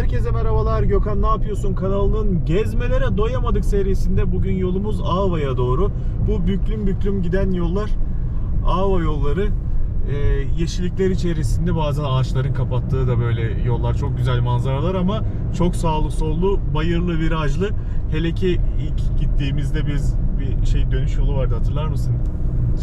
Herkese merhabalar. Gökhan ne yapıyorsun kanalının Gezmelere Doyamadık serisinde bugün yolumuz Ava'ya doğru. Bu büklüm büklüm giden yollar Ava yolları. Ee, yeşillikler içerisinde bazen ağaçların kapattığı da böyle yollar çok güzel manzaralar ama çok sağlı sollu bayırlı virajlı hele ki ilk gittiğimizde biz bir şey dönüş yolu vardı hatırlar mısın?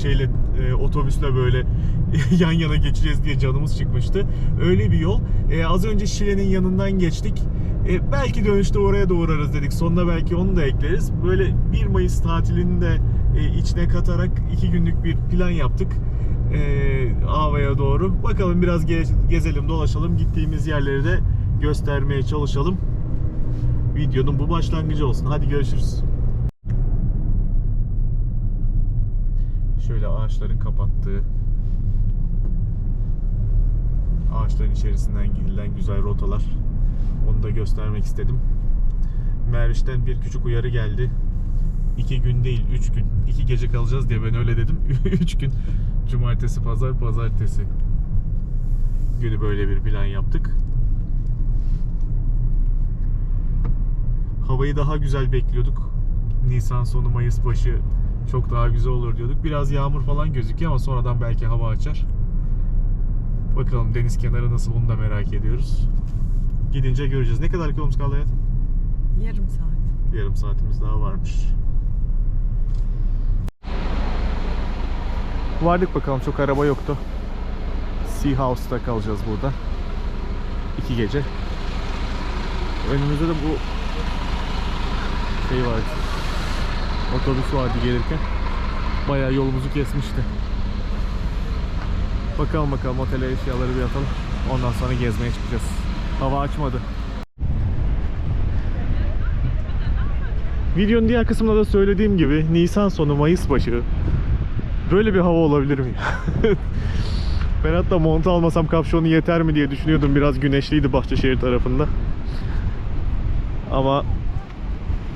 şeyle e, otobüsle böyle yan yana geçeceğiz diye canımız çıkmıştı. Öyle bir yol. E, az önce Şile'nin yanından geçtik. E, belki dönüşte oraya da uğrarız dedik. Sonuna belki onu da ekleriz. Böyle 1 Mayıs tatilini de e, içine katarak 2 günlük bir plan yaptık. E, Ava'ya doğru. Bakalım biraz ge- gezelim, dolaşalım. Gittiğimiz yerleri de göstermeye çalışalım. Videonun bu başlangıcı olsun. Hadi görüşürüz. Şöyle ağaçların kapattığı ağaçların içerisinden gidilen güzel rotalar. Onu da göstermek istedim. Merviş'ten bir küçük uyarı geldi. İki gün değil, üç gün. iki gece kalacağız diye ben öyle dedim. üç gün. Cumartesi, pazar, pazartesi. Günü böyle bir plan yaptık. Havayı daha güzel bekliyorduk. Nisan sonu, Mayıs başı çok daha güzel olur diyorduk. Biraz yağmur falan gözüküyor ama sonradan belki hava açar. Bakalım deniz kenarı nasıl onu da merak ediyoruz. Gidince göreceğiz. Ne kadar yolumuz kaldı hayatım? Yarım saat. Yarım saatimiz daha varmış. Vardık bakalım çok araba yoktu. Sea House'da kalacağız burada. İki gece. Önümüzde de bu şey vardı. Otobüs vardı gelirken. Bayağı yolumuzu kesmişti. Bakalım bakalım otele eşyaları bir atalım. Ondan sonra gezmeye çıkacağız. Hava açmadı. Videonun diğer kısmında da söylediğim gibi Nisan sonu Mayıs başı böyle bir hava olabilir mi? ben hatta mont almasam kapşonu yeter mi diye düşünüyordum. Biraz güneşliydi Bahçeşehir tarafında. Ama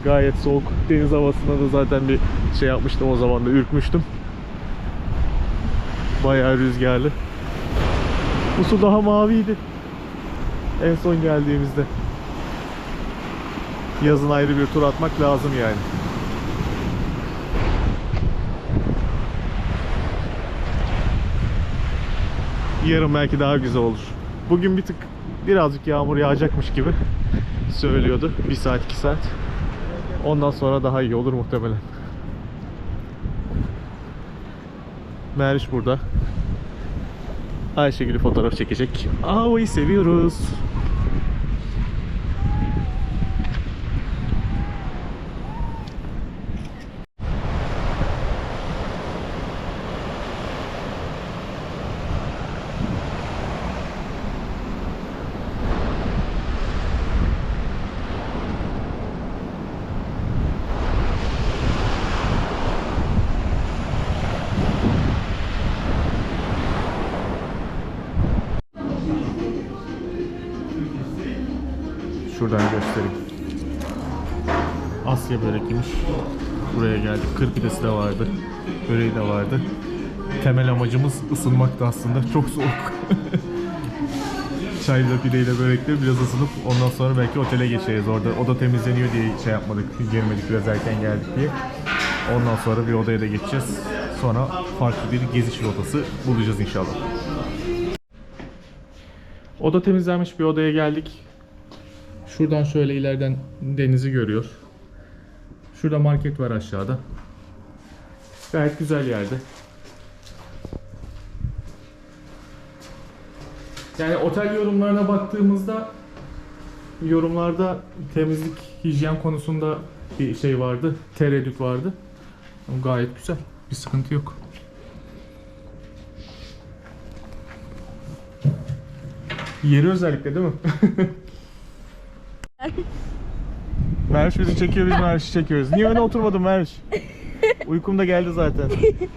gayet soğuk deniz havasında da zaten bir şey yapmıştım o zaman da ürkmüştüm. Bayağı rüzgarlı. Bu su daha maviydi. En son geldiğimizde. Yazın ayrı bir tur atmak lazım yani. Yarın belki daha güzel olur. Bugün bir tık birazcık yağmur yağacakmış gibi söylüyordu. Bir saat iki saat. Ondan sonra daha iyi olur muhtemelen. Meriç burada. Ayşegül'ü fotoğraf çekecek. Ava'yı seviyoruz. Şuradan göstereyim. Asya börekliymiş. Buraya geldik. Kır pidesi de vardı. Böreği de vardı. Temel amacımız ısınmaktı aslında. Çok soğuk. Çayla pideyle börekle biraz ısınıp ondan sonra belki otele geçeriz orada. Oda temizleniyor diye şey yapmadık. Girmedik biraz erken geldik diye. Ondan sonra bir odaya da geçeceğiz. Sonra farklı bir geziş rotası bulacağız inşallah. Oda temizlenmiş bir odaya geldik. Şuradan şöyle ileriden denizi görüyor. Şurada market var aşağıda. Gayet güzel yerde. Yani otel yorumlarına baktığımızda yorumlarda temizlik, hijyen konusunda bir şey vardı. Tereddüt vardı. Gayet güzel. Bir sıkıntı yok. Yeri özellikle değil mi? Merviş bizi çekiyor, biz Merviş'i çekiyoruz. Niye öne oturmadın Merviş? Uykum da geldi zaten.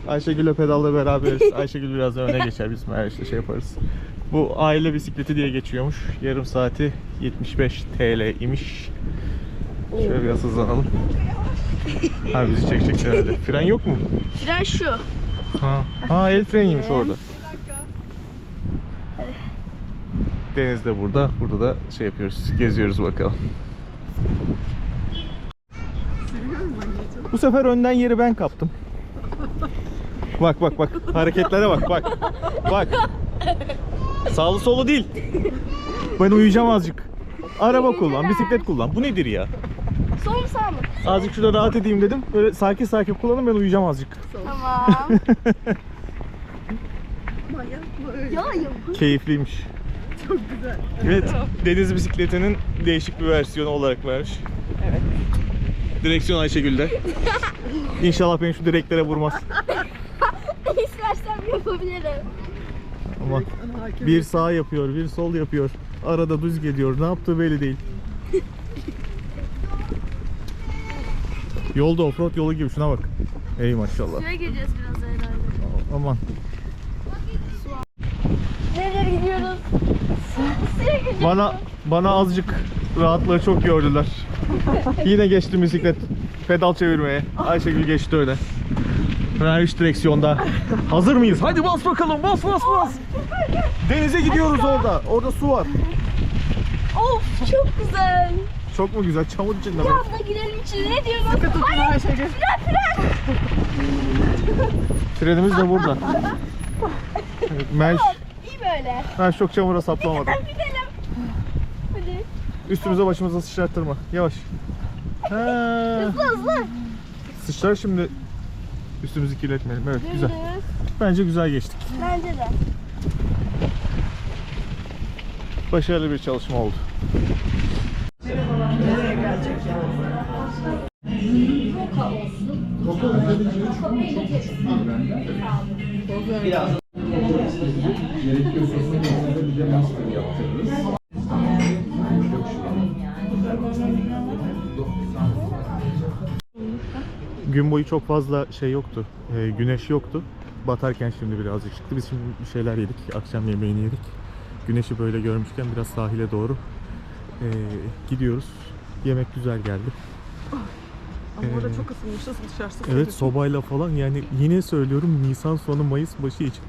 Ayşegül'le pedalla beraberiz. Ayşegül biraz öne geçer, biz Merviş'le şey yaparız. Bu aile bisikleti diye geçiyormuş. Yarım saati 75 TL imiş. Şöyle biraz hızlanalım. Ha bizi çekecek herhalde. Fren yok mu? Fren şu. Ha, ha el freniymiş orada. Deniz de burada. Burada da şey yapıyoruz. Geziyoruz bakalım. Bu sefer önden yeri ben kaptım. Bak bak bak. Hareketlere bak bak. Bak. Sağlı solu değil. Ben uyuyacağım azıcık. Araba kullan, bisiklet kullan. Bu nedir ya? Sol mu sağ mı? Azıcık şurada rahat edeyim dedim. Böyle sakin sakin kullanın ben uyuyacağım azıcık. Tamam. ya yok. Keyifliymiş. Çok güzel. Evet, deniz bisikletinin değişik bir versiyonu olarak vermiş. Evet. Direksiyon Ayşegül'de. İnşallah beni şu direklere vurmaz. İstersem yapabilirim. Ama bir sağ yapıyor, bir sol yapıyor. Arada düz gidiyor. Ne yaptığı belli değil. Yolda offroad yolu gibi şuna bak. Ey maşallah. Suya gireceğiz biraz herhalde. Aman. Nereye gidiyoruz? Bana bana azıcık rahatlığı çok gördüler. Yine geçti bisiklet pedal çevirmeye. Ayşegül geçti öyle. Vermiş direksiyonda. Hazır mıyız? Hadi bas bakalım. Bas bas bas. Denize gidiyoruz orada. Orada su var. Of çok güzel. Çok mu güzel? Çamur içinde mi? Biraz da girelim içine. Ne diyorsun? Sıkı tutun Ayşegül. Fren fren. Frenimiz de burada. Evet, Menş, böyle. ben çok çamura saplamadım. Hadi gidelim. Hadi. Üstümüze başımıza sıçrattırma. Yavaş. Ha. Hızlı hızlı. Sıçrar şimdi. Üstümüzü kirletmeyelim. Evet güzel. Bence güzel geçtik. Bence de. Başarılı bir çalışma oldu. Gün boyu çok fazla şey yoktu. e, güneş yoktu. Batarken şimdi birazcık çıktı. Biz şimdi bir şeyler yedik. Akşam yemeğini yedik. Güneşi böyle görmüşken biraz sahile doğru e, gidiyoruz. Yemek güzel geldi. Ama orada Ee, çok ısınmışız dışarısı. Evet sobayla falan yani yine söylüyorum Nisan sonu Mayıs başı için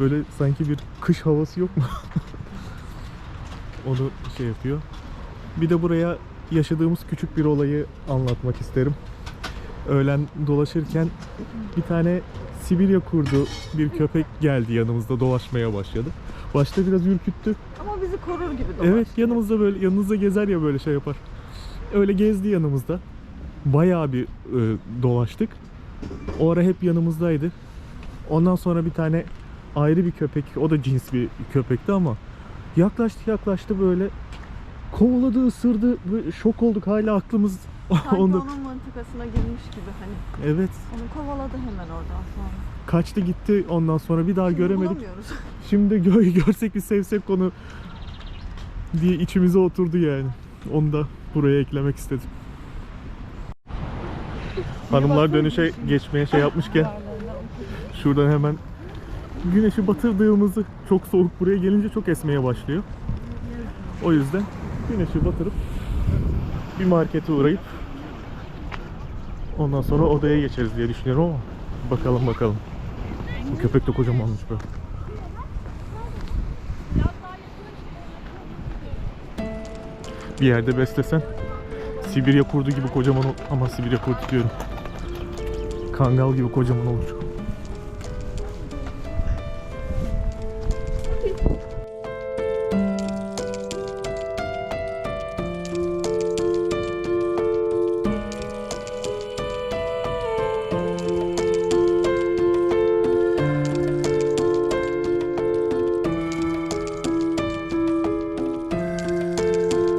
böyle sanki bir kış havası yok mu? Onu şey yapıyor. Bir de buraya yaşadığımız küçük bir olayı anlatmak isterim. Öğlen dolaşırken bir tane Sibirya kurdu bir köpek geldi yanımızda dolaşmaya başladı. Başta biraz ürküttü. Ama bizi korur gibi dolaştı. Evet yanımızda böyle yanınızda gezer ya böyle şey yapar. Öyle gezdi yanımızda. Bayağı bir e, dolaştık. O ara hep yanımızdaydı. Ondan sonra bir tane ayrı bir köpek, o da cins bir köpekti ama yaklaştı yaklaştı böyle kovaladı, ısırdı. Böyle şok olduk hala aklımız Sanki onda. onun mıntıkasına girmiş gibi hani. Evet. Onu kovaladı hemen oradan sonra. Kaçtı gitti ondan sonra bir daha Şimdi göremedik. Şimdi gö- görsek bir sevsek onu diye içimize oturdu yani. Onu da buraya eklemek istedim. Hanımlar dönüşe geçmeye şey yapmışken şuradan hemen güneşi batırdığımızı çok soğuk buraya gelince çok esmeye başlıyor. O yüzden güneşi batırıp bir markete uğrayıp ondan sonra odaya geçeriz diye düşünüyorum ama bakalım bakalım. Bu köpek de kocamanmış be. bir yerde beslesen Sibirya kurdu gibi kocaman ol- ama Sibirya kurdu diyorum. Kangal gibi kocaman olur.